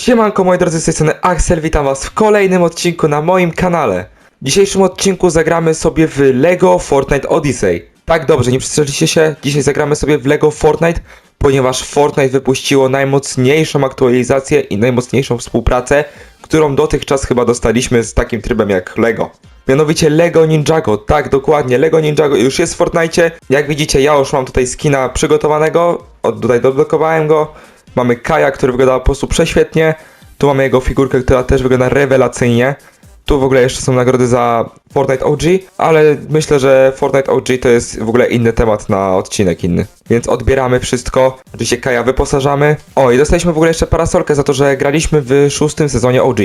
Siemanko moi drodzy, z tej strony Axel, witam was w kolejnym odcinku na moim kanale. W dzisiejszym odcinku zagramy sobie w LEGO Fortnite Odyssey. Tak dobrze, nie przestrzeliliście się, dzisiaj zagramy sobie w LEGO Fortnite, ponieważ Fortnite wypuściło najmocniejszą aktualizację i najmocniejszą współpracę, którą dotychczas chyba dostaliśmy z takim trybem jak LEGO. Mianowicie Lego Ninjago, tak dokładnie, Lego Ninjago już jest w Fortnite. Jak widzicie, ja już mam tutaj skina przygotowanego, od tutaj doblokowałem go. Mamy Kaja, który wygląda po prostu prześwietnie. Tu mamy jego figurkę, która też wygląda rewelacyjnie. Tu w ogóle jeszcze są nagrody za Fortnite OG, ale myślę, że Fortnite OG to jest w ogóle inny temat na odcinek inny. Więc odbieramy wszystko. Oczywiście Kaja wyposażamy. O, i dostaliśmy w ogóle jeszcze parasolkę za to, że graliśmy w szóstym sezonie OG.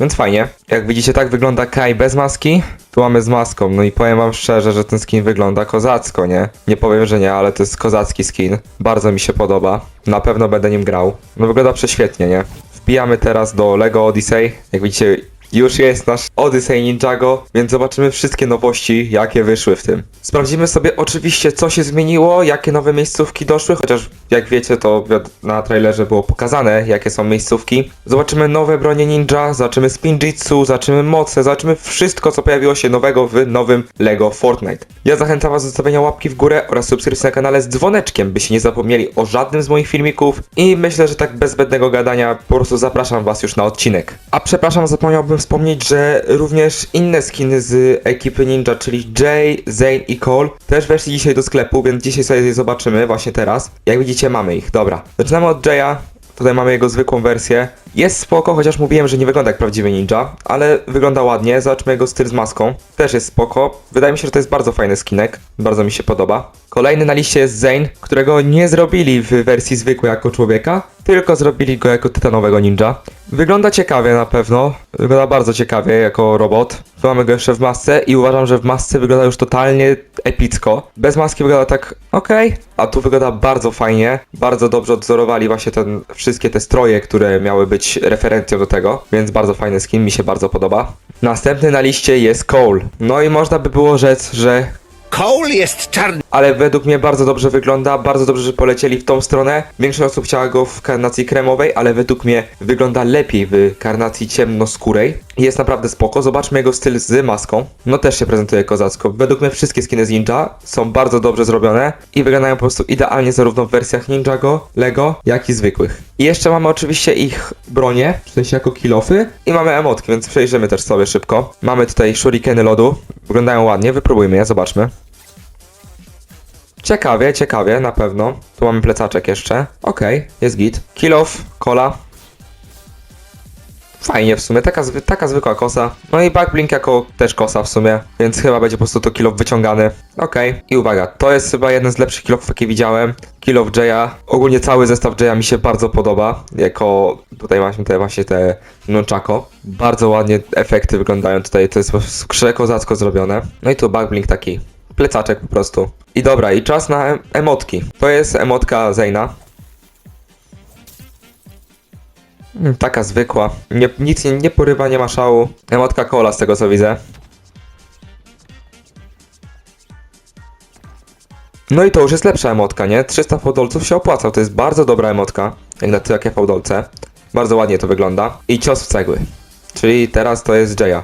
Więc fajnie. Jak widzicie, tak wygląda Kai bez maski. Tu mamy z maską. No i powiem wam szczerze, że ten skin wygląda kozacko, nie? Nie powiem, że nie, ale to jest kozacki skin. Bardzo mi się podoba. Na pewno będę nim grał. No wygląda prześwietnie, nie? Wbijamy teraz do Lego Odyssey. Jak widzicie, już jest nasz Odyssey Ninjago, więc zobaczymy wszystkie nowości, jakie wyszły w tym. Sprawdzimy sobie oczywiście, co się zmieniło, jakie nowe miejscówki doszły, chociaż jak wiecie, to na trailerze było pokazane, jakie są miejscówki. Zobaczymy nowe bronie ninja, zobaczymy spinjitsu, zobaczymy moce, zobaczymy wszystko, co pojawiło się nowego w nowym LEGO Fortnite. Ja zachęcam was do zostawienia łapki w górę oraz subskrypcji na kanale z dzwoneczkiem, byście nie zapomnieli o żadnym z moich filmików i myślę, że tak bez zbędnego gadania po prostu zapraszam was już na odcinek. A przepraszam, zapomniałbym wspomnieć, że również inne skiny z ekipy Ninja, czyli Jay, Zane i Cole też weszli dzisiaj do sklepu, więc dzisiaj sobie je zobaczymy właśnie teraz. Jak widzicie mamy ich, dobra. Zaczynamy od Jaya, Tutaj mamy jego zwykłą wersję. Jest spoko, chociaż mówiłem, że nie wygląda jak prawdziwy ninja, ale wygląda ładnie. Zobaczmy jego styl z maską. Też jest spoko. Wydaje mi się, że to jest bardzo fajny skinek. Bardzo mi się podoba. Kolejny na liście jest Zane, którego nie zrobili w wersji zwykłej jako człowieka, tylko zrobili go jako tytanowego ninja. Wygląda ciekawie na pewno. Wygląda bardzo ciekawie jako robot. Mamy go jeszcze w masce i uważam, że w masce wygląda już totalnie epicko. Bez maski wygląda tak okej, a tu wygląda bardzo fajnie. Bardzo dobrze odzorowali właśnie ten, wszystkie te stroje, które miały być referencją do tego, więc bardzo fajny skin, mi się bardzo podoba. Następny na liście jest Cole. No i można by było rzec, że Cole jest czarny. ale według mnie bardzo dobrze wygląda, bardzo dobrze, że polecieli w tą stronę. Większość osób chciała go w karnacji kremowej, ale według mnie wygląda lepiej w karnacji ciemnoskórej. Jest naprawdę spoko, zobaczmy jego styl z maską. No też się prezentuje kozacko. Według mnie wszystkie skiny z Ninja są bardzo dobrze zrobione i wyglądają po prostu idealnie zarówno w wersjach Ninjago, Lego, jak i zwykłych. I jeszcze mamy oczywiście ich bronie, w sensie jako kilofy i mamy emotki, więc przejrzymy też sobie szybko. Mamy tutaj shurikeny lodu, wyglądają ładnie, wypróbujmy je, zobaczmy. Ciekawie, ciekawie, na pewno. Tu mamy plecaczek jeszcze. Okej, jest git. Kill off, kola. Fajnie w sumie, taka, taka zwykła kosa. No i backblink jako też kosa w sumie, więc chyba będzie po prostu to kill off wyciągany. Okej, i uwaga, to jest chyba jeden z lepszych kill offów, jakie widziałem. Kill off Jaya. Ogólnie cały zestaw Jaya mi się bardzo podoba, jako tutaj właśnie te, właśnie te nunchako. Bardzo ładnie efekty wyglądają tutaj, to jest krzekozacko zrobione. No i tu backblink taki plecaczek po prostu. I dobra, i czas na em- emotki. To jest emotka Zayna. Mm, Taka zwykła. Nie, nic nie, nie porywa, nie ma szału. Emotka kola z tego co widzę. No i to już jest lepsza emotka, nie? 300 fałdolców się opłaca, to jest bardzo dobra emotka, jak na takie fałdolce. Bardzo ładnie to wygląda. I cios w cegły. Czyli teraz to jest Jaya.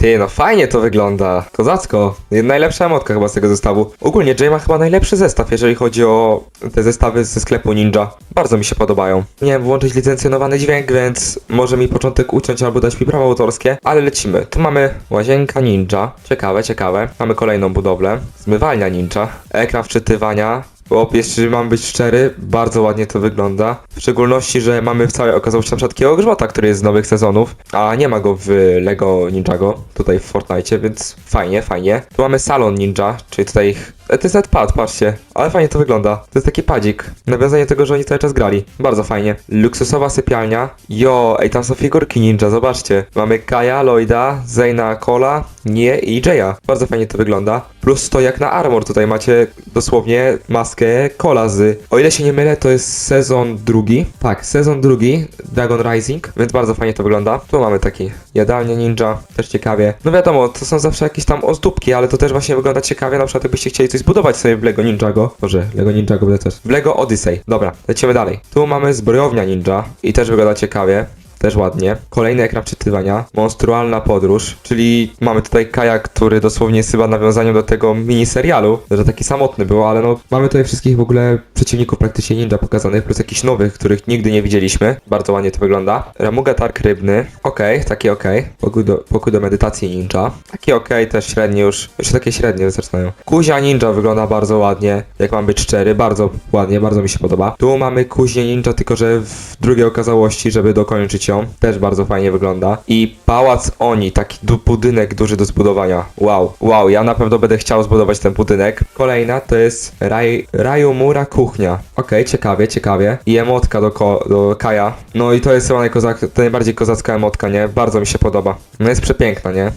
Ty, no fajnie to wygląda. Kozacko. Najlepsza emotka chyba z tego zestawu. Ogólnie Jay ma chyba najlepszy zestaw, jeżeli chodzi o te zestawy ze sklepu Ninja. Bardzo mi się podobają. Nie włączyć licencjonowany dźwięk, więc może mi początek uciąć albo dać mi prawa autorskie, ale lecimy. Tu mamy łazienka Ninja. Ciekawe, ciekawe. Mamy kolejną budowlę. Zmywalnia Ninja. Ekran wczytywania. Bo jeśli mam być szczery, bardzo ładnie to wygląda. W szczególności, że mamy w całej okazałości na przykład takiego który jest z nowych sezonów, a nie ma go w Lego Ninjago, tutaj w Fortnite, więc fajnie, fajnie. Tu mamy salon ninja, czyli tutaj ich To jest nawet pad, patrzcie. Ale fajnie to wygląda. To jest taki padzik. Nawiązanie tego, że oni cały czas grali. Bardzo fajnie. Luksusowa sypialnia. Jo, ej, tam są figurki ninja, zobaczcie. Mamy Kaja, Lloyda, Zayna, Cola, Nie i Jaya. Bardzo fajnie to wygląda. Plus to jak na Armor, tutaj macie dosłownie maskę Cola z... O ile się nie mylę, to jest sezon drugi. Tak, sezon drugi, Dragon Rising, więc bardzo fajnie to wygląda. Tu mamy taki jadalnia ninja, też ciekawie. No wiadomo, to są zawsze jakieś tam ozdóbki, ale to też właśnie wygląda ciekawie, na przykład jakbyście chcieli coś zbudować sobie w Lego Ninjago. Może, Lego Ninjago będę też. W Lego Odyssey. Dobra, lecimy dalej. Tu mamy zbrojownia ninja i też wygląda ciekawie. Też ładnie. Kolejny ekran czytywania. Monstrualna podróż, czyli mamy tutaj kajak, który dosłownie jest chyba nawiązaniem do tego miniserialu, że taki samotny był, ale no mamy tutaj wszystkich w ogóle przeciwników praktycznie ninja pokazanych, plus jakichś nowych, których nigdy nie widzieliśmy. Bardzo ładnie to wygląda. Ramuga Tark Rybny. Okej, taki okej. Pokój, do, pokój do medytacji ninja. Taki okej, też średni już. Jeszcze takie średnie zaczynają. Kuzia ninja wygląda bardzo ładnie, jak mam być szczery, bardzo ładnie, bardzo mi się podoba. Tu mamy kuźnię ninja, tylko że w drugiej okazałości, żeby dokończyć Też bardzo fajnie wygląda. I pałac Oni, taki du budynek duży do zbudowania. Wow, wow, ja na pewno będę chciał zbudować ten budynek. Kolejna to jest Raj, Rajumura Kuchnia. Okej, ciekawie, ciekawie. I emotka do, ko do Kaja. No i to jest chyba najkozak, najbardziej kozacka emotka, nie? Bardzo mi się podoba. No jest przepiękna, nie?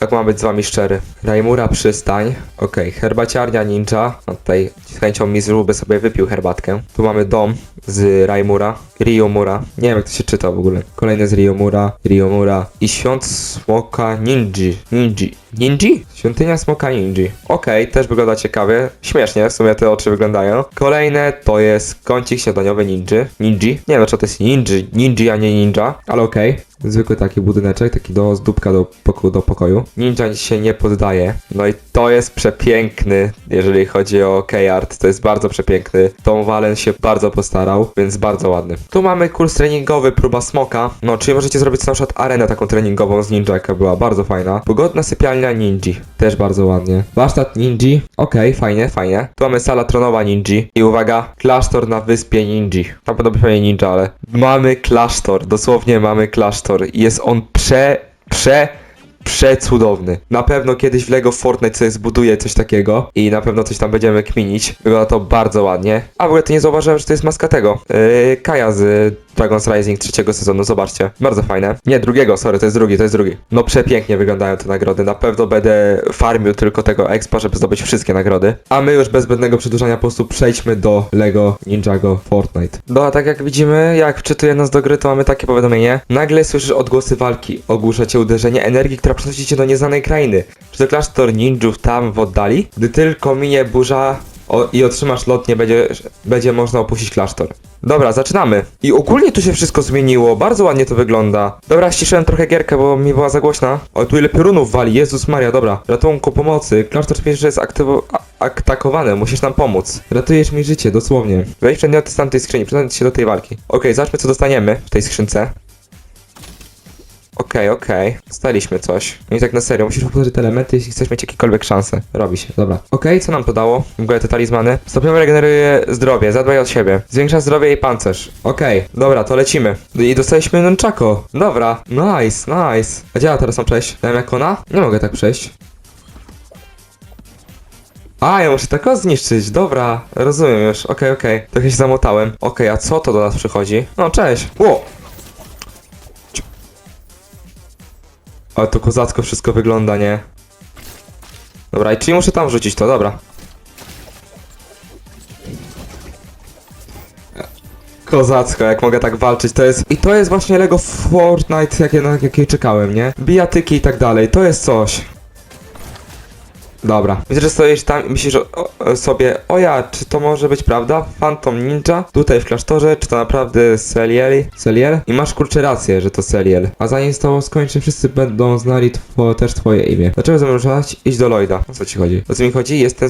Jak mam być z wami szczery? Rajmura przystań. Okej, herbaciarnia ninja. No tutaj z chęcią mi zróbby sobie wypił herbatkę. Tu mamy dom z Rajmura. Ryomura. Nie wiem jak to się czyta w ogóle. Kolejny z Ryomura. Ryomura. I świąt smoka ninji. Ninji. Ninji? Świątynia smoka ninji. Okej, też wygląda ciekawie. Śmiesznie w sumie te oczy wyglądają. Kolejne to jest kącik śniadaniowy ninji. Ninji. Nie wiem czy to jest ninji. Ninji, a nie ninja. Ale okej. Zwykły taki budyneczek, taki do zdóbka do, poko do pokoju. Ninja się nie poddaje. No i to jest przepiękny, jeżeli chodzi o K-Art. To jest bardzo przepiękny. Tom Wallen się bardzo postarał, więc bardzo ładny. Tu mamy kurs treningowy, próba smoka. No, czyli możecie zrobić na przykład arenę taką treningową z ninja, jaka była bardzo fajna. Pogodna sypialnia ninji, też bardzo ładnie. Warsztat ninji, okej, fajnie, fajnie. Tu mamy sala tronowa ninji. I uwaga, klasztor na wyspie ninji. Tam podobnie pewnie ninja, ale mamy klasztor, dosłownie mamy klasztor. Jest on prze, prze, przecudowny. Na pewno kiedyś w LEGO Fortnite sobie zbuduję coś takiego i na pewno coś tam będziemy kminić. Wygląda to bardzo ładnie. A w ogóle to nie zauważyłem, że to jest maska tego. Yy, Kaja z Dragon's Rising trzeciego sezonu, zobaczcie. Bardzo fajne. Nie, drugiego, sorry, to jest drugi, to jest drugi. No przepięknie wyglądają te nagrody. Na pewno będę farmił tylko tego expa, żeby zdobyć wszystkie nagrody. A my już bez zbędnego przedłużania po prostu przejdźmy do LEGO Ninjago Fortnite. No a tak jak widzimy, jak wczytuje nas do gry, to mamy takie powiadomienie. Nagle słyszysz odgłosy walki. Ogłusza cię uderzenie energii, która przenosi cię do nieznanej krainy. Czy to klasztor ninjów tam w oddali? Gdy tylko minie burza o, i otrzymasz lot, nie będzie, będzie można opuścić klasztor. Dobra, zaczynamy. I ogólnie tu się wszystko zmieniło, bardzo ładnie to wygląda. Dobra, ściszyłem trochę gierkę, bo mi była za głośna. O, tu ile piorunów wali, Jezus Maria, dobra. Ratunku, pomocy. Klasztor pierwszy jest aktywo... a- atakowany, musisz nam pomóc. Ratujesz mi życie, dosłownie. Weź przedmioty z tamtej skrzyni, przyznać się do tej walki. Okej, zobaczmy co dostaniemy w tej skrzynce. Okej, okej. Dostaliśmy coś. No i tak na serio, musisz powtórzyć te elementy, jeśli chcesz mieć jakiekolwiek szanse. Robi się, dobra. Okej, co nam to dało? W ogóle te talizmany. Stopniowo regeneruje zdrowie, zadbaj od siebie. Zwiększa zdrowie i pancerz. Okej, dobra, to lecimy. I dostaliśmy nunchako. Dobra, nice, nice. A gdzie teraz mam przejść? Dałem jak ona? Nie mogę tak przejść. A, ja muszę tak o zniszczyć, dobra, rozumiem już, okej, okej, trochę się zamotałem. Okej, a co to do nas przychodzi? No, cześć, ło! Ale to kozacko wszystko wygląda, nie? Dobra, i czyli muszę tam wrzucić to, dobra. Kozacko, jak mogę tak walczyć, to jest... I to jest właśnie Lego Fortnite, jakie, na jakie czekałem, nie? Bijatyki i tak dalej, to jest coś. Dobra. Widzę, że stoisz tam i myślisz o, o, sobie, o ja, czy to może być prawda? Phantom Ninja? Tutaj w klasztorze, czy to naprawdę Celiel? Celiel? I masz kurczę rację, że to Celiel. A zanim z tobą skończę, wszyscy będą znali two, też twoje imię. Dlaczego zamierzać? Idź do Lloyda. O co ci chodzi? O co mi chodzi? Jestem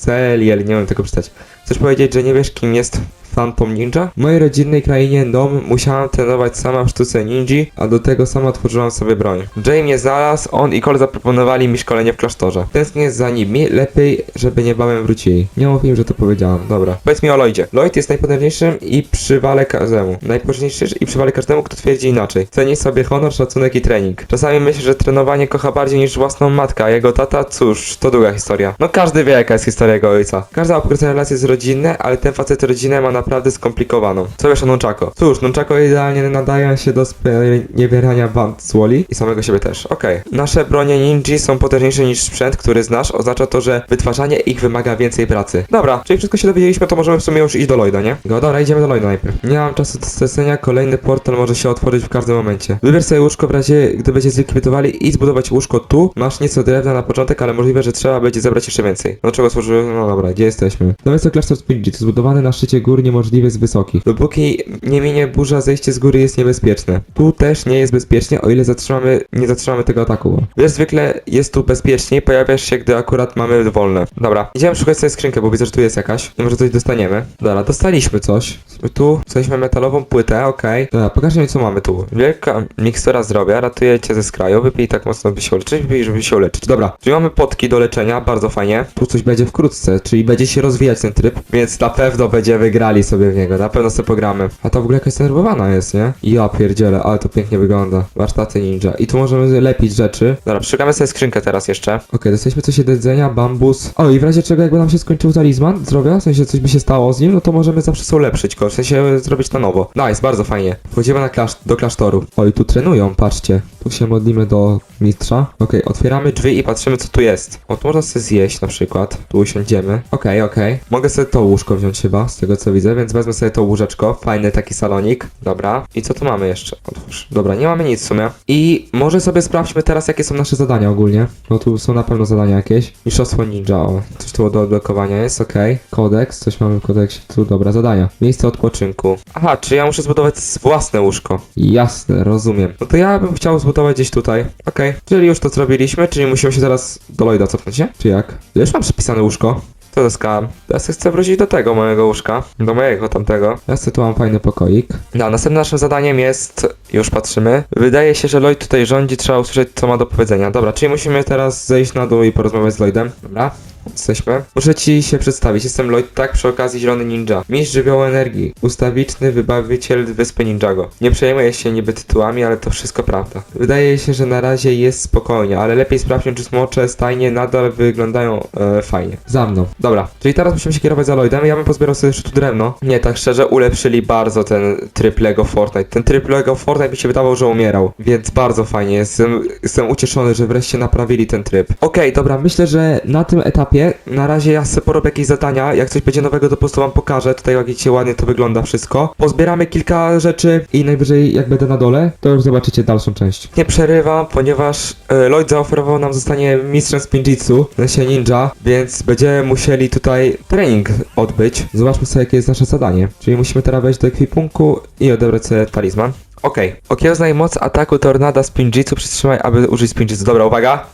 Celiel, nie wiem tego przeczytać. Chcesz powiedzieć, że nie wiesz kim jest Phantom Ninja. W mojej rodzinnej krainie Dom musiałam trenować sama w sztuce ninji, a do tego sama tworzyłam sobie broń. Jay mnie znalazł, on i Cole zaproponowali mi szkolenie w klasztorze. Tęsknię za nimi, lepiej, żeby niebawem wrócili. Nie mów im, że to powiedziałam, dobra. Powiedz mi o Lloydzie. Lloyd jest najpotężniejszym i przywale każdemu. Najpotężniejszy i przywale każdemu, kto twierdzi inaczej. Ceni sobie honor, szacunek i trening. Czasami myślę, że trenowanie kocha bardziej niż własną matkę, a jego tata, cóż, to długa historia. No każdy wie, jaka jest historia jego ojca. Każda ukryta relacja jest rodzinna, ale ten facet rodzinę ma naprawdę skomplikowaną. Co wiesz o Nunchako? Cóż, Nunchako idealnie nadają się do sprawierania band z Woli i samego siebie też. Okej. Nasze bronie ninja są potężniejsze niż sprzęt, który znasz. Oznacza to, że wytwarzanie ich wymaga więcej pracy. Dobra, czyli wszystko się dowiedzieliśmy, to możemy w sumie już iść do Lloyda, nie? Go, dobra, idziemy do Lloyda najpierw. Nie mam czasu do stracenia, kolejny portal może się otworzyć w każdym momencie. Wybierz sobie łóżko w razie, gdy będzie zlikwidowali i zbudować łóżko tu. Masz nieco drewna na początek, ale możliwe, że trzeba będzie zebrać jeszcze więcej. Do czego służy? No dobra, gdzie jesteśmy? Jest to klasztor Spinjit, zbudowany na szczycie gór niemożliwie z wysokich. Dopóki nie minie burza, zejście z góry jest niebezpieczne. Tu też nie jest bezpiecznie, o ile zatrzymamy, nie zatrzymamy tego ataku. Wiesz, zwykle jest tu bezpieczniej, pojawiasz się, gdy akurat mamy wolne. Dobra, idziemy szukać sobie skrzynkę, bo widzę, że tu jest jakaś. Nie może coś dostaniemy. Dobra, dostaliśmy coś. Tu coś metalową płytę, okej. Dobra, pokażę mi co mamy tu. Wielka mikstura zdrowia, ratuje cię ze skraju, wypij tak mocno, by się uleczyć, wypij, żeby się uleczyć. Dobra, czyli mamy potki do leczenia, bardzo fajnie. Tu coś będzie wkrótce, czyli będzie się rozwijać ten tryb, więc na pewno będziemy wygrali sobie w niego, na pewno sobie pogramy. A ta w ogóle jakaś zdenerwowana jest, nie? Ja pierdzielę, ale to pięknie wygląda. Warsztaty ninja. I tu możemy lepić rzeczy. Dobra, szukamy sobie skrzynkę teraz jeszcze. Okej, dostaliśmy coś do jedzenia, bambus. O, i w razie czego jakby nam się skończył talizman zdrowia, w sensie coś by się stało z nim, no to możemy zawsze sobie ulepszyć go, w sensie zrobić na nowo. Nice, bardzo fajnie. Wchodzimy na klasz do klasztoru. Oj, tu trenują, patrzcie. Tu się modlimy do mistrza. Okej, otwieramy drzwi i patrzymy co tu jest. O, tu można sobie zjeść na przykład. Tu usiądziemy. Okej, okej. Mogę sobie to łóżko wziąć chyba, z tego co widzę, więc wezmę sobie to łóżeczko. Fajny taki salonik. Dobra. I co tu mamy jeszcze? Otwórz. Dobra, nie mamy nic w sumie. I może sobie sprawdźmy teraz, jakie są nasze zadania ogólnie. No tu są na pewno zadania jakieś. Mistrzostwo ninja, o. Coś tu do odblokowania jest, okej. Kodeks, coś mamy w kodeksie. Tu, dobra, zadania. Miejsce odpoczynku. Aha, czy ja muszę zbudować własne łóżko? Jasne, rozumiem. No to ja bym chciał zbudować gdzieś tutaj. Okej. Czyli już to zrobiliśmy, czyli musimy się teraz do Lloyda cofnąć, nie? Czy jak? Ja już mam przypisane łóżko. To zyskałem. Teraz chcę wrócić do tego mojego łóżka. Do mojego tamtego. Ja sobie tu mam fajny pokoik. No, następnym naszym zadaniem jest... Już patrzymy. Wydaje się, że Lloyd tutaj rządzi, trzeba usłyszeć co ma do powiedzenia. Dobra, czyli musimy teraz zejść na dół i porozmawiać z Lloydem. Dobra. Jesteśmy. Muszę ci się przedstawić. Jestem Lloyd, tak przy okazji Zielony Ninja. Mistrz żywiołu energii. Ustawiczny wybawiciel wyspy Ninjago. Nie przejmuję się niby tytułami, ale to wszystko prawda. Wydaje się, że na razie jest spokojnie, ale lepiej sprawdźmy, czy smocze stajnie nadal wyglądają e, fajnie. Za mną. Dobra, czyli teraz musimy się kierować za Lloydem. Ja bym pozbierał sobie jeszcze tu drewno. Nie, tak szczerze, ulepszyli bardzo ten tryb Lego Fortnite. Ten tryb Lego Fortnite mi się wydawał, że umierał, więc bardzo fajnie. Jestem, jestem ucieszony, że wreszcie naprawili ten tryb. Okej, dobra, myślę, że na tym etapie na razie ja sobie porobię jakieś zadania. Jak coś będzie nowego, to po prostu wam pokażę. Tutaj jak widzicie ładnie to wygląda wszystko. Pozbieramy kilka rzeczy i najwyżej jak będę na dole, to już zobaczycie dalszą część. Nie przerywam, ponieważ e, Lloyd zaoferował nam zostanie mistrzem Spinjitzu, w sensie ninja, więc będziemy musieli tutaj trening odbyć. Zobaczmy sobie jakie jest nasze zadanie. Czyli musimy teraz wejść do ekwipunku i odebrać sobie talizman. Okej. Okiełznaj moc ataku tornada Spinjitzu, przytrzymaj, aby użyć Spinjitzu. Dobra, uwaga.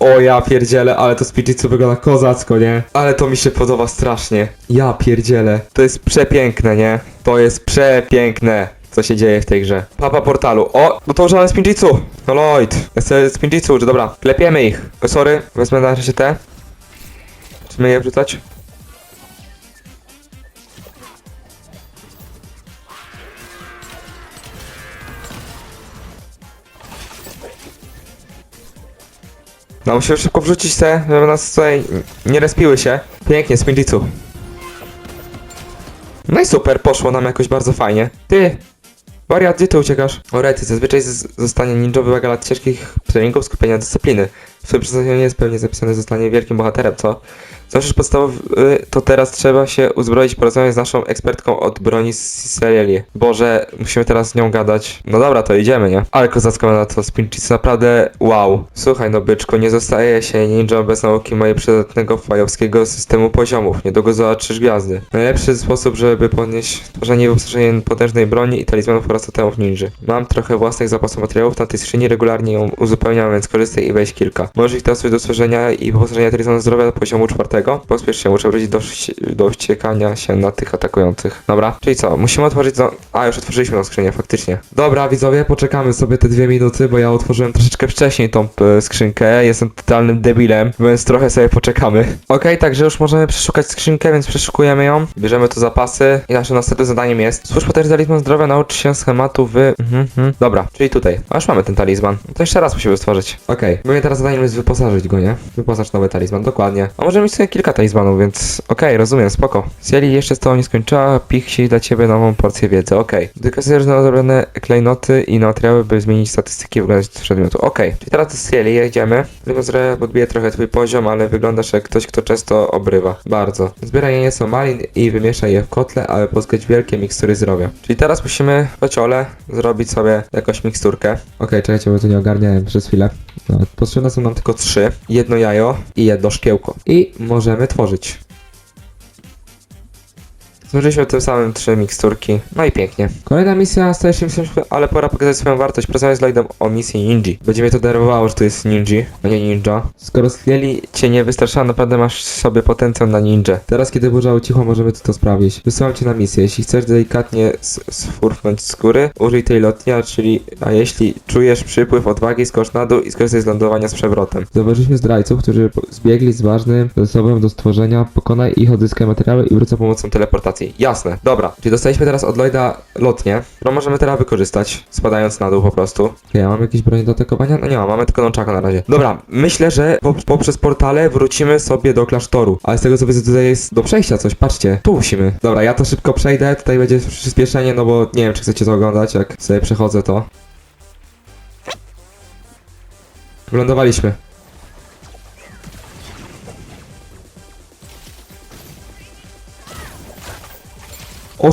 O ja pierdzielę, ale to Spinjitzu wygląda kozacko, nie? Ale to mi się podoba strasznie. Ja pierdzielę. To jest przepiękne, nie? To jest przepiękne. Co się dzieje w tej grze? Papa portalu. O, no to używamy Spinjitzu. No Lloyd. Spinjitzu, użyć, dobra. Klepiemy ich. Sorry, wezmę na razie te. Czy my je wrzucać? No musimy szybko wrzucić te, żeby nas tutaj nie respiły się. Pięknie, Spinjitzu. No i super, poszło nam jakoś bardzo fajnie. Ty! Wariat, gdzie ty uciekasz? O rety, zazwyczaj z- zostanie ninja wymaga lat ciężkich treningów, skupienia dyscypliny. W swoim przedstawieniu jest pewnie zapisane zostanie wielkim bohaterem, co? Zawsze podstawowy, to teraz trzeba się uzbroić, porozmawiać z naszą ekspertką od broni z Seriali. Boże, musimy teraz z nią gadać. No dobra, to idziemy, nie? Ale kozacko na to Spinchic, naprawdę wow. Słuchaj no byczku, nie zostaje się ninja bez nauki mojej przydatnego fajowskiego systemu poziomów. Niedługo zobaczysz gwiazdy. Najlepszy sposób, żeby podnieść tworzenie i wyposażenie potężnej broni i talizmanów oraz totemów ninja. Mam trochę własnych zapasów materiałów na tej skrzyni, regularnie ją uzupełniam, więc korzystaj i weź kilka. Możesz ich sobie do stworzenia i wyposażenia talizmanu zdrowia do poziomu czwartego. Pospiesz się, muszę wrócić do, do wściekania się na tych atakujących. Dobra, czyli co? Musimy otworzyć. A, już otworzyliśmy tą skrzynię, faktycznie. Dobra, widzowie, poczekamy sobie te dwie minuty, bo ja otworzyłem troszeczkę wcześniej tą skrzynkę. Jestem totalnym debilem, więc trochę sobie poczekamy. Okej, także już możemy przeszukać skrzynkę, więc przeszukujemy ją. Bierzemy tu zapasy i naszym następnym zadaniem jest Stwórz potężny talizman zdrowia, naucz się schematu w... Mhm, mhm. Dobra, czyli tutaj. A już mamy ten talizman. To jeszcze raz musimy stworzyć. Okej, okay. teraz zadaniem jest wyposażyć go, nie? Wyposaż nowy talizman, dokładnie. A możemy mieć sobie kilka talizmanów, więc okej, rozumiem, spoko. Cieli jeszcze z tobą nie skończyła, Pixie dla ciebie nową porcję wiedzy, okej. Okay. Wykazujesz na zrobione klejnoty i materiały, by zmienić statystyki wyglądać przedmiotu. Okej, czyli teraz do Cieli jedziemy. Tylko że podbije trochę twój poziom, ale wyglądasz jak ktoś, kto często obrywa. Bardzo. Zbieraj są malin i wymieszaj je w kotle, aby pozyskać wielkie mikstury zdrowia. Czyli teraz musimy w ciole zrobić sobie jakąś miksturkę. Okej, czekajcie, bo to nie ogarniałem przez chwilę. No, potrzebne są tylko trzy. Jedno jajo i jedno szkiełko. I możemy tworzyć. Złożyliśmy tym samym trzy miksturki. No i pięknie. Kolejna misja staje się misją, ale pora pokazać swoją wartość. Porozmawiaj z Lloydem o misji Ninji. Będzie mnie to denerwowało, że to jest Ninji, a nie Ninja. Skoro Slieli cię nie naprawdę masz sobie potencjał na ninja. Teraz, kiedy burza ucichła, możemy to, sprawdzić. Wysyłam cię na misję. Jeśli chcesz delikatnie sfurfnąć z góry, użyj tej lotnia, czyli a jeśli czujesz przypływ odwagi, skocz na dół i skorzystaj z lądowania z przewrotem. Zauważyliśmy zdrajców, którzy zbiegli z ważnym zasobem do stworzenia. Pokonaj ich, odzyskaj materiały i wróć za pomocą teleportacji. Jasne, dobra. Czyli dostaliśmy teraz od Lloyda lotnię, którą możemy teraz wykorzystać, spadając na dół po prostu. Ja mam jakieś broń do atakowania? No nie mam, mamy tylko nonczaka na razie. Dobra, myślę, że po, poprzez portale wrócimy sobie do klasztoru. Ale z tego co widzę tutaj jest do przejścia coś, patrzcie. Tu musimy. Dobra, ja to szybko przejdę, tutaj będzie przyspieszenie, no bo nie wiem czy chcecie to oglądać, jak sobie przechodzę to. Wylądowaliśmy. O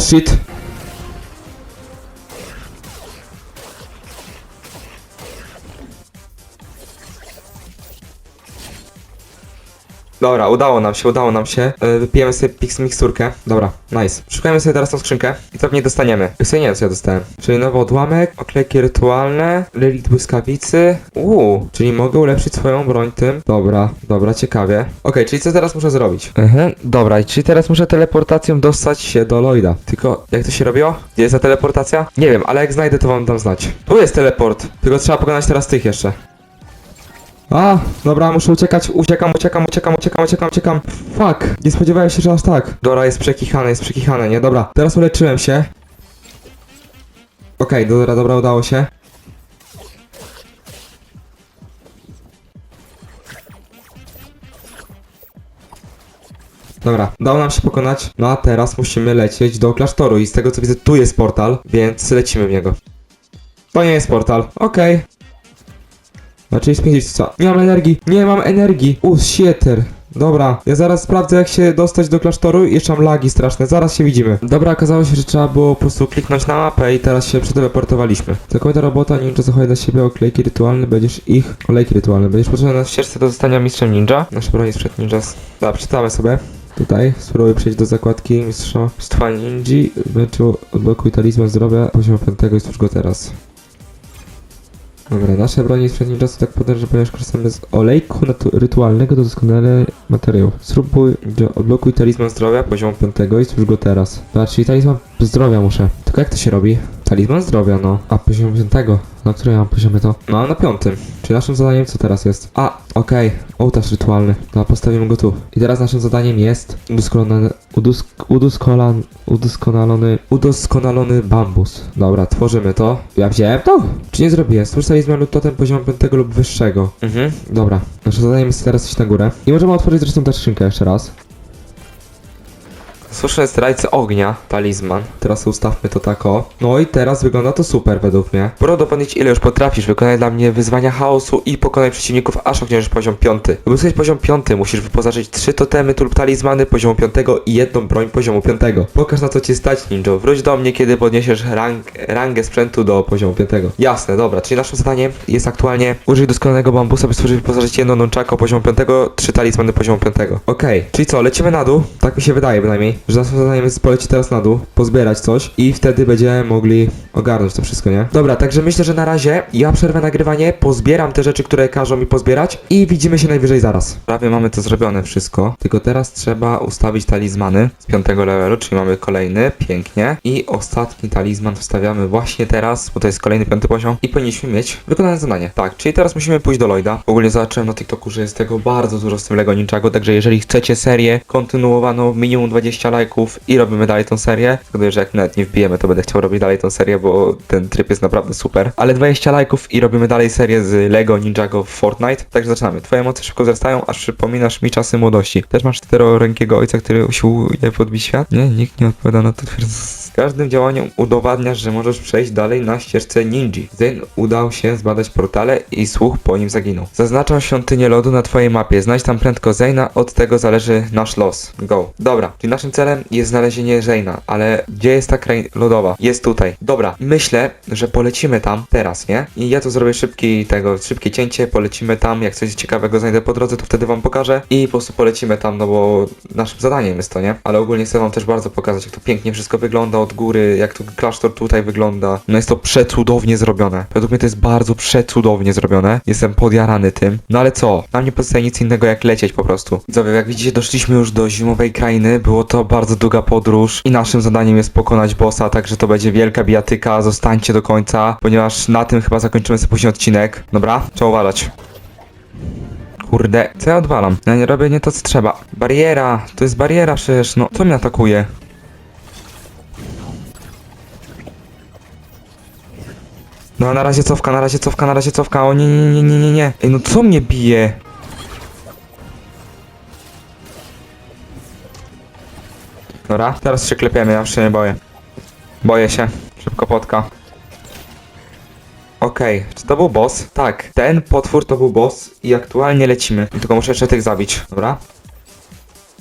Dobra, udało nam się, udało nam się. Yy, wypijemy sobie pix miksturkę. Dobra, nice. Szukajmy sobie teraz tą skrzynkę i co w niej dostaniemy. Sobie nie co ja dostałem. Czyli nowy odłamek, oklejki rytualne, relikt błyskawicy. Uuu, czyli mogę ulepszyć swoją broń tym. Dobra, dobra, ciekawie. Okej, czyli co teraz muszę zrobić? Mhm, dobra, czyli teraz muszę teleportacją dostać się do Lloyda. Tylko, jak to się robiło? Gdzie jest ta teleportacja? Nie wiem, ale jak znajdę, to wam dam znać. Tu jest teleport, tylko trzeba pokonać teraz tych jeszcze. A, dobra, muszę uciekać, uciekam, uciekam, uciekam, uciekam, uciekam, uciekam. Fuck, nie spodziewałem się, że aż tak. Dobra, jest przekichane, jest przekichane, nie? Dobra, teraz uleczyłem się. Okej, dobra, dobra, udało się. Dobra, udało nam się pokonać. No a teraz musimy lecieć do klasztoru i z tego co widzę tu jest portal, więc lecimy w niego. To nie jest portal, okej. Znaczy spędzić co? Nie mam energii, nie mam energii. U, shieter. Dobra, ja zaraz sprawdzę jak się dostać do klasztoru i jeszcze mam lagi straszne, zaraz się widzimy. Dobra, okazało się, że trzeba było po prostu kliknąć na mapę i teraz się przeteleportowaliśmy. Zakładna robota, ninja zachowaj dla siebie oklejki rytualne, będziesz ich... Olejki rytualne, będziesz potrzebny na ścieżce do zostania mistrzem ninja. Nasze broń jest przed ninja. Dobra, przeczytamy sobie. Tutaj spróbuj przejść do zakładki mistrza stwa ninji, wręczył odblokuj talizman zdrowia poziomu 5 i stwórz go teraz. Dobra, nasze broni jest przednim czasu tak potężne, ponieważ korzystamy z olejku rytualnego do doskonale materiału. Spróbuj, odblokuj talizman zdrowia poziomu 5 i stwórz go teraz. Dobra, czyli talizman zdrowia muszę. Tylko jak to się robi? Talizman zdrowia, no. A, poziom 5. Na którym ja mam poziomie to? No, na piątym. Czyli naszym zadaniem co teraz jest? A, okej. Ołtarz rytualny. Dobra, postawimy go tu. I teraz naszym zadaniem jest udoskonalony, udoskolan, udoskonalony, udoskonalony bambus. Dobra, tworzymy to. Ja wziąłem to? Czy nie zrobiłem? Stwórz talizman lub totem poziomu 5 lub wyższego. Mhm, dobra. Nasze zadanie jest teraz iść na górę. I możemy otworzyć zresztą tę skrzynkę jeszcze raz. Słyszę zdrajcy ognia, talizman. Teraz ustawmy to tak o. No i teraz wygląda to super według mnie. Pora dopomnieć ile już potrafisz. Wykonaj dla mnie wyzwania chaosu i pokonaj przeciwników aż osiągniesz poziom 5. By uzyskać poziom 5 musisz wyposażyć 3 totemy lub talizmany poziomu 5 i jedną broń poziomu 5. Pokaż na co cię stać ninja. Wróć do mnie kiedy podniesiesz rang, rangę sprzętu do poziomu 5. Jasne, dobra. Czyli naszym zadaniem jest aktualnie użyć doskonałego bambusa by stworzyć wyposażyć jedną nunchako poziomu 5, 3 talizmany poziomu 5. Okej, czyli co, lecimy na dół? Tak mi się wydaje bynajmniej. Że naszym zadaniem jest polecieć teraz na dół, pozbierać coś i wtedy będziemy mogli ogarnąć to wszystko, nie? Dobra, także myślę, że na razie ja przerwę nagrywanie, pozbieram te rzeczy, które każą mi pozbierać i widzimy się najwyżej zaraz. Prawie mamy to zrobione wszystko, tylko teraz trzeba ustawić talizmany z piątego levelu, czyli mamy kolejny, pięknie. I ostatni talizman wstawiamy właśnie teraz, bo to jest kolejny piąty poziom i powinniśmy mieć wykonane zadanie. Tak, czyli teraz musimy pójść do Lloyda. Ogólnie zobaczyłem na TikToku, że jest tego bardzo dużo z tym Lego Ninjago, także jeżeli chcecie serię kontynuowaną, minimum 20 lajków i robimy dalej tą serię, zgaduję, że jak nawet nie wbijemy, to będę chciał robić dalej tą serię, bo ten tryb jest naprawdę super. Ale 20 lajków i robimy dalej serię z Lego Ninjago Fortnite. Także zaczynamy. Twoje emocje szybko wzrastają, aż przypominasz mi czasy młodości. Też masz czterorękiego ojca, który usiłuje podbić świat? Nie, nikt nie odpowiada na to twierdzenie. Każdym działaniem udowadniasz, że możesz przejść dalej na ścieżce ninji. Zane udał się zbadać portale i słuch po nim zaginął. Zaznaczam świątynię lodu na twojej mapie. Znajdź tam prędko Zane'a, od tego zależy nasz los. Go. Dobra, czyli naszym celem jest znalezienie Zane'a, ale gdzie jest ta kraina lodowa? Jest tutaj. Dobra, myślę, że polecimy tam teraz, nie? I ja to zrobię szybki tego, szybkie cięcie, polecimy tam, jak coś ciekawego znajdę po drodze, to wtedy wam pokażę i po prostu polecimy tam, no bo naszym zadaniem jest to, nie? Ale ogólnie chcę wam też bardzo pokazać, jak to pięknie wszystko wygląda od góry, jak to klasztor tutaj wygląda. No jest to przecudownie zrobione. Według mnie to jest bardzo przecudownie zrobione. Jestem podjarany tym. No ale co? Nam nie pozostaje nic innego jak lecieć po prostu. Widzowie, jak widzicie, doszliśmy już do zimowej krainy. Było to bardzo długa podróż i naszym zadaniem jest pokonać bossa, także to będzie wielka bijatyka. Zostańcie do końca, ponieważ na tym chyba zakończymy sobie później odcinek. Dobra? Trzeba uważać. Kurde, co ja odwalam? Ja nie robię nie to co trzeba. Bariera, to jest bariera przecież, no. Co mnie atakuje? No na razie cofka, na razie cofka, na razie cofka. O nie, nie, nie, nie, nie, nie. Ej, no co mnie bije? Dobra, teraz się klepiemy, ja już się nie boję. Boję się. Szybko potka. Okej, czy to był boss? Tak, ten potwór to był boss i aktualnie lecimy. Tylko muszę jeszcze tych zabić, dobra?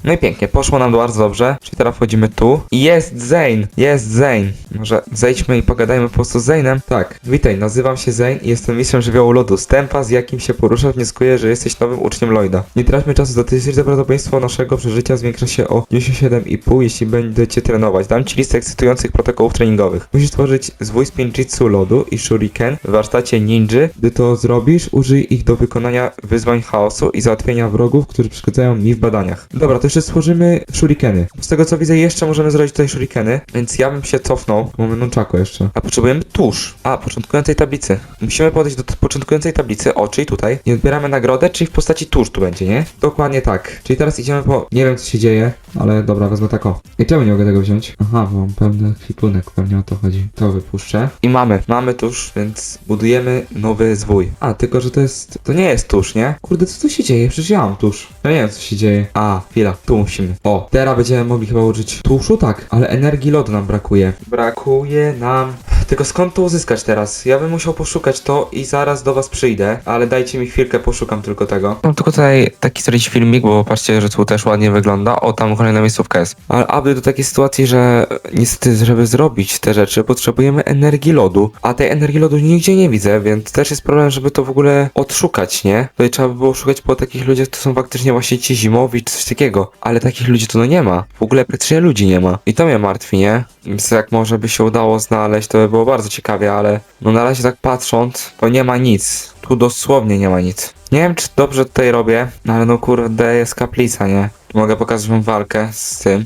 No i pięknie, poszło nam bardzo dobrze. Czyli teraz wchodzimy tu. Jest Zane! Jest Zane! Może zejdźmy i pogadajmy po prostu z Zane'em? Tak. Witaj, nazywam się Zane i jestem mistrzem żywiołu lodu. Z tempa, z jakim się poruszasz, wnioskuję, że jesteś nowym uczniem Lloyda. Nie traćmy czasu, statystycznie prawdopodobieństwo naszego przeżycia zwiększa się o 97,5, jeśli będziecie trenować. Dam ci listę ekscytujących protokołów treningowych. Musisz stworzyć zwój z Pinjitsu lodu i shuriken w warsztacie ninży. Gdy to zrobisz, użyj ich do wykonania wyzwań chaosu i załatwienia wrogów, którzy przeszkadzają mi w badaniach. Dobra, to jeszcze stworzymy shurikeny. Z tego co widzę, jeszcze możemy zrobić tutaj shurikeny, więc ja bym się cofnął. Mamy nunchaku jeszcze. A potrzebujemy tusz. A, początkującej tablicy. Musimy podejść do początkującej tablicy, o, czyli tutaj. I odbieramy nagrodę, czyli w postaci tusz tu będzie, nie? Dokładnie tak. Czyli teraz idziemy po... Nie wiem co się dzieje, ale dobra, wezmę tak o. I czemu nie mogę tego wziąć? Aha, bo mam pewny kwipunek, pewnie o to chodzi. To wypuszczę. I mamy, mamy tusz, więc budujemy nowy zwój. A, tylko że to jest... To nie jest tusz, nie? Kurde, co tu się dzieje? Przecież ja mam tusz. Ja nie wiem co się dzieje. A, chwila, tu musimy. O, teraz będziemy mogli chyba użyć tuszu? Tak, ale energii lodu nam brakuje. Brakuje nam... Tylko skąd to uzyskać teraz? Ja bym musiał poszukać to i zaraz do was przyjdę, ale dajcie mi chwilkę, poszukam tylko tego. Mam tylko tutaj taki zrobić filmik, bo patrzcie, że tu też ładnie wygląda. O, tam kolejna miejscówka jest. Ale aby do takiej sytuacji, że niestety, żeby zrobić te rzeczy, potrzebujemy energii lodu, a tej energii lodu nigdzie nie widzę, więc też jest problem, żeby to w ogóle odszukać, nie? Tutaj trzeba by było szukać po takich ludziach, to są faktycznie właśnie ci zimowi, czy coś takiego, ale takich ludzi tu no nie ma. W ogóle praktycznie ludzi nie ma. I to mnie martwi, nie? Więc jak może by się udało znaleźć, to by było bardzo ciekawie, ale no na razie tak patrząc, to nie ma nic. Tu dosłownie nie ma nic. Nie wiem, czy dobrze tutaj robię, no ale no kurde, jest kaplica, nie? Mogę pokazać wam walkę z tym.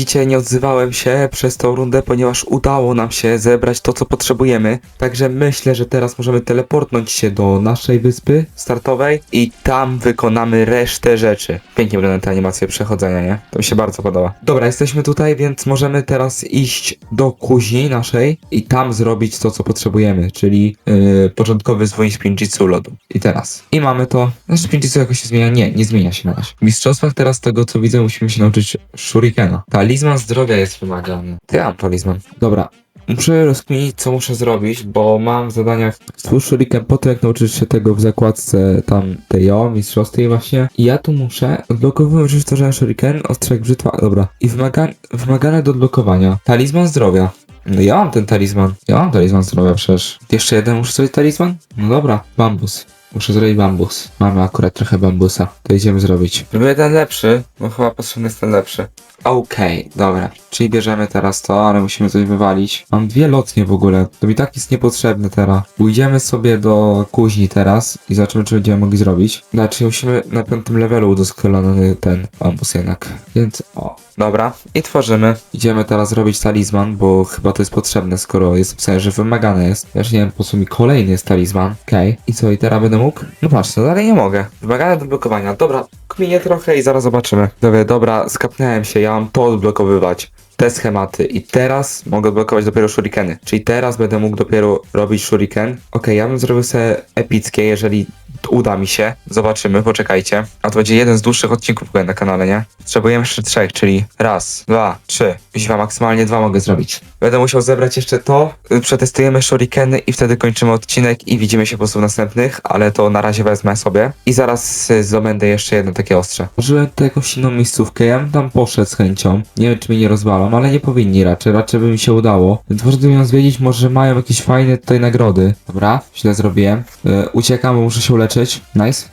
Widzicie, nie odzywałem się przez tą rundę, ponieważ udało nam się zebrać to, co potrzebujemy. Także myślę, że teraz możemy teleportnąć się do naszej wyspy startowej i tam wykonamy resztę rzeczy. Pięknie wygląda ta animacja przechodzenia, nie? To mi się bardzo podoba. Dobra, jesteśmy tutaj, więc możemy teraz iść do kuźni naszej i tam zrobić to, co potrzebujemy, czyli yy, początkowy zwój z Pinjitsu lodu. I teraz. I mamy to. Znaczy Pinjitsu jakoś się zmienia? Nie, nie zmienia się na razie. W mistrzostwach teraz tego, co widzę, musimy się nauczyć shurikena. Ta Talizman zdrowia jest wymagany. Ty ja mam talizman. Dobra. Muszę rozkminić, co muszę zrobić, bo mam w zadaniach stwórz shuriken po to, jak nauczysz się tego w zakładce tam tej o, mistrzostwej właśnie. I ja tu muszę odblokowywać już stworzenia shuriken, ostrzeg brzytwa, dobra. I wymaga, wymagane do odblokowania. Talizman zdrowia. No ja mam ten talizman. Ja mam talizman zdrowia przecież. Jeszcze jeden muszę zrobić talizman? No dobra, bambus. Muszę zrobić bambus. Mamy akurat trochę bambusa. To idziemy zrobić. Robię ten lepszy, bo chyba potrzebny jest ten lepszy. Okej, dobra. Czyli bierzemy teraz to, ale musimy coś wywalić. Mam dwie lotnie w ogóle. To mi tak jest niepotrzebne teraz. Pójdziemy sobie do kuźni teraz i zobaczymy, czy będziemy mogli zrobić. Znaczy musimy na piątym levelu udoskonalony ten bambus jednak. Więc o. Dobra, i tworzymy. Idziemy teraz robić talizman, bo chyba to jest potrzebne, skoro jest napisane, że wymagane jest. Ja już nie wiem, po co mi kolejny jest talizman. Okej. I co, i teraz będę mógł? No patrz, no dalej nie mogę. Wymagane do blokowania. Dobra, kminie trochę i zaraz zobaczymy. Dobra, dobra, skapnąłem się, ja mam to odblokowywać. Te schematy i teraz mogę odblokować dopiero shurikeny. Czyli teraz będę mógł dopiero robić shuriken. Okej, ja bym zrobił sobie epickie, jeżeli uda mi się. Zobaczymy, poczekajcie. A to będzie jeden z dłuższych odcinków na kanale, nie? Potrzebujemy jeszcze trzech, czyli raz, dwa, trzy. Kuźwa, maksymalnie dwa mogę zrobić. Będę musiał zebrać jeszcze to, przetestujemy shurikeny i wtedy kończymy odcinek i widzimy się po prostu w następnych, ale to na razie wezmę sobie. I zaraz y, zdobędę jeszcze jedno takie ostrze. Użyłem tu jakąś inną miejscówkę, ja bym tam poszedł z chęcią. Nie wiem, czy mnie nie rozwalą, ale nie powinni raczej, raczej by mi się udało. Więc można ją zwiedzić, może mają jakieś fajne tutaj nagrody. Dobra, źle zrobiłem. Y, uciekam, bo muszę się uleczyć. Nice.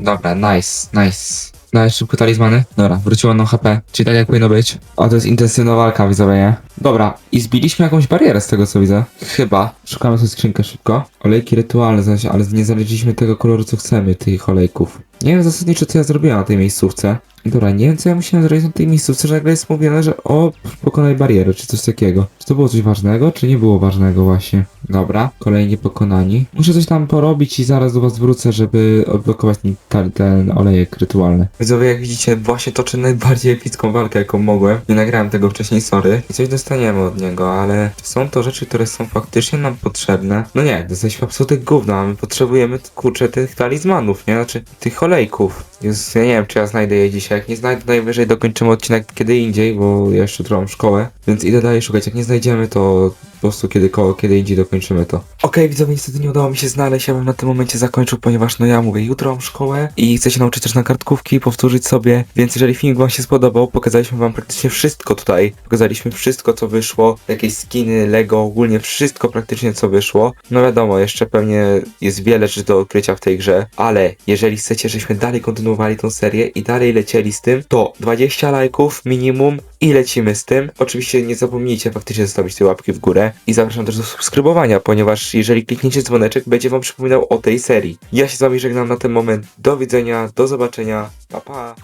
Dobra, nice, nice. Daj szybko talizmany. Dobra, wróciło nam HP, czyli tak jak powinno być. O, to jest intensywna walka, widzowie, nie? Dobra, i zbiliśmy jakąś barierę z tego co widzę. Chyba. Szukamy sobie skrzynkę szybko. Olejki rytualne, zaś, ale nie znaleźliśmy tego koloru co chcemy, tych olejków. Nie wiem zasadniczo co ja zrobiłem na tej miejscówce. Dobra, nie wiem co ja musiałem zrobić na tej miejscówce, że nagle jest mówione, że o, pokonaj barierę, czy coś takiego. Czy to było coś ważnego, czy nie było ważnego właśnie? Dobra, kolejni pokonani. Muszę coś tam porobić i zaraz do was wrócę, żeby odblokować ten, ten olejek rytualny. Widzowie, jak widzicie, właśnie toczę najbardziej epicką walkę, jaką mogłem. Nie nagrałem tego wcześniej, sorry. I coś dostaniemy od niego, ale są to rzeczy, które są faktycznie nam potrzebne. No nie, dostaliśmy absolutnie gówno, a my potrzebujemy, kurczę, tych talizmanów, nie? Znaczy, tych olejków. Jest, ja nie wiem, czy ja znajdę je dzisiaj. Jak nie znajdę, najwyżej dokończymy odcinek kiedy indziej, bo ja jeszcze tu mam szkołę. Więc idę dalej szukać. Jak nie znajdziemy, to prostu kiedy, kiedy indziej dokończymy to. Okej, widzowie, niestety nie udało mi się znaleźć. Ja bym na tym momencie zakończył, ponieważ no ja mówię, jutro mam szkołę i chcę się nauczyć też na kartkówki, powtórzyć sobie. Więc jeżeli film wam się spodobał, pokazaliśmy wam praktycznie wszystko tutaj. Pokazaliśmy wszystko, co wyszło. Jakieś skiny, Lego, ogólnie wszystko praktycznie, co wyszło. No wiadomo, jeszcze pewnie jest wiele rzeczy do odkrycia w tej grze, ale jeżeli chcecie, żebyśmy dalej kontynuowali tą serię i dalej lecieli z tym, to 20 lajków minimum i lecimy z tym. Oczywiście nie zapomnijcie faktycznie zostawić tej łapki w górę i zapraszam też do subskrybowania, ponieważ jeżeli klikniecie dzwoneczek, będzie wam przypominał o tej serii. Ja się z wami żegnam na ten moment. Do widzenia, do zobaczenia. Pa pa.